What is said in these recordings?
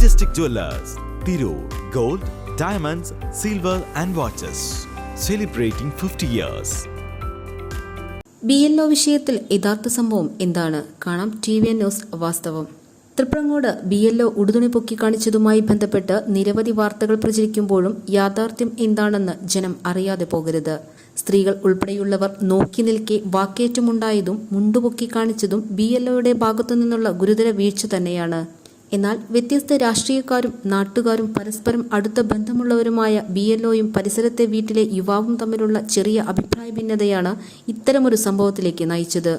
Majestic Jewellers Tirur gold diamonds silver and watches celebrating fifty years B L O വിഷയത്തിൽ യഥാർത്ഥ സംഭവം എന്താണ്? കാണാം ടി വി എൻ ന്യൂസ് വാസ്തവം. തൃപ്രങ്ങോട് ബി എൽ ഒ ഉടുതുണി പൊക്കി കാണിച്ചതുമായി ബന്ധപ്പെട്ട് നിരവധി വാർത്തകൾ പ്രചരിക്കുമ്പോഴും യാഥാർത്ഥ്യം എന്താണെന്ന് ജനം അറിയാതെ പോകരുത്. സ്ത്രീകൾ ഉൾപ്പെടെയുള്ളവർ നോക്കി നിൽക്കെ വാക്കേറ്റമുണ്ടായതും മുണ്ടുപൊക്കി കാണിച്ചതും ബി എൽ ഒയുടെ ഭാഗത്തു നിന്നുള്ള ഗുരുതര വീഴ്ച തന്നെയാണ്. എന്നാൽ വ്യത്യസ്ത രാഷ്ട്രീയക്കാരും നാട്ടുകാരും പരസ്പരം അടുത്ത ബന്ധമുള്ളവരുമായ ബി എൽ ഒയും പരിസരത്തെ വീട്ടിലെ യുവാവും തമ്മിലുള്ള ചെറിയ അഭിപ്രായ ഭിന്നതയാണ് ഇത്തരമൊരു സംഭവത്തിലേക്ക് നയിച്ചത്.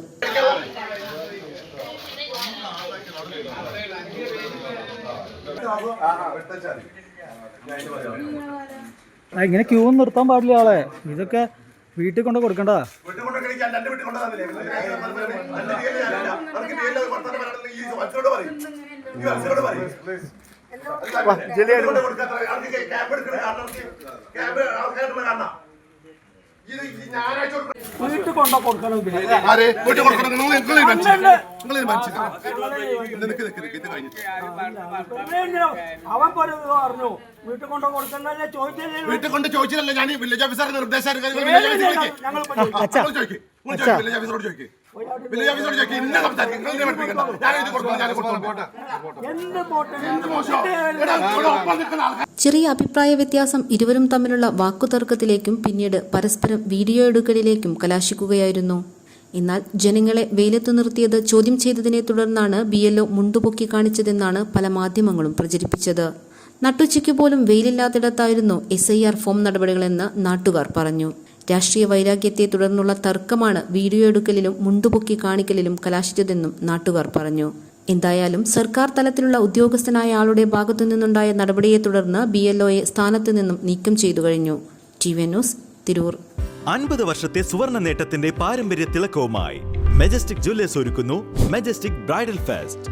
ഇങ്ങനെ ക്യൂ ഒന്നും നിർത്താൻ പാടില്ല ആളെ. ഇതൊക്കെ വീട്ടിൽ കൊണ്ട് കൊടുക്കണ്ട. വീട്ടിൽ വീട്ടിൽ കൊണ്ട് കൊടുക്കണം. വീട്ടിൽ കൊടുക്കണം. നിങ്ങൾ. അവൻ പറഞ്ഞു. വീട്ടിൽ കൊണ്ടോ കൊടുക്കണ്ടല്ലേ ചോദിച്ചല്ലേ? വീട്ടിൽ കൊണ്ട് ചോദിച്ചില്ലല്ലോ. ഞാൻ വില്ലേജ് ഓഫീസർ നിർദ്ദേശം ചോദിക്കും. വില്ലേജ് ഓഫീസറോട് ചോദിക്കും. ചെറിയ അഭിപ്രായ വ്യത്യാസം ഇരുവരും തമ്മിലുള്ള വാക്കുതർക്കത്തിലേക്കും പിന്നീട് പരസ്പരം വീഡിയോ എടുക്കലിലേക്കും കലാശിക്കുകയായിരുന്നു. എന്നാൽ ജനങ്ങളെ വെയിലത്തു നിർത്തിയത് ചോദ്യം ചെയ്തതിനെ തുടർന്നാണ് ബി എൽ ഒ മുണ്ടുപൊക്കി കാണിച്ചതെന്നാണ് പല മാധ്യമങ്ങളും പ്രചരിപ്പിച്ചത്. നട്ടുച്ചയ്ക്ക് പോലും വെയിലില്ലാത്തിടത്തായിരുന്നു എസ് ഐ ആർ ഫോം നടപടികളെന്ന് നാട്ടുകാർ പറഞ്ഞു. രാഷ്ട്രീയ വൈരാഗ്യത്തെ തുടർന്നുള്ള തർക്കമാണ് വീഡിയോ എടുക്കലിലും മുണ്ടുപൊക്കി കാണിക്കലിലും കലാശിച്ചതെന്നും നാട്ടുകാർ പറഞ്ഞു. എന്തായാലും സർക്കാർ തലത്തിലുള്ള ഉദ്യോഗസ്ഥനായ ആളുടെ ഭാഗത്തു നിന്നുണ്ടായ നടപടിയെ തുടർന്ന് ബി എൽ സ്ഥാനത്ത് നിന്നും നീക്കം ചെയ്തു കഴിഞ്ഞു. ന്യൂസ് തിരൂർ. അൻപത് വർഷത്തെ സുവർണ നേട്ടത്തിന്റെ പാരമ്പര്യ തിളക്കവുമായി മെജസ്റ്റിക് ജ്വല്ലേഴ്സ് ഒരുക്കുന്നു Majestic bridal fest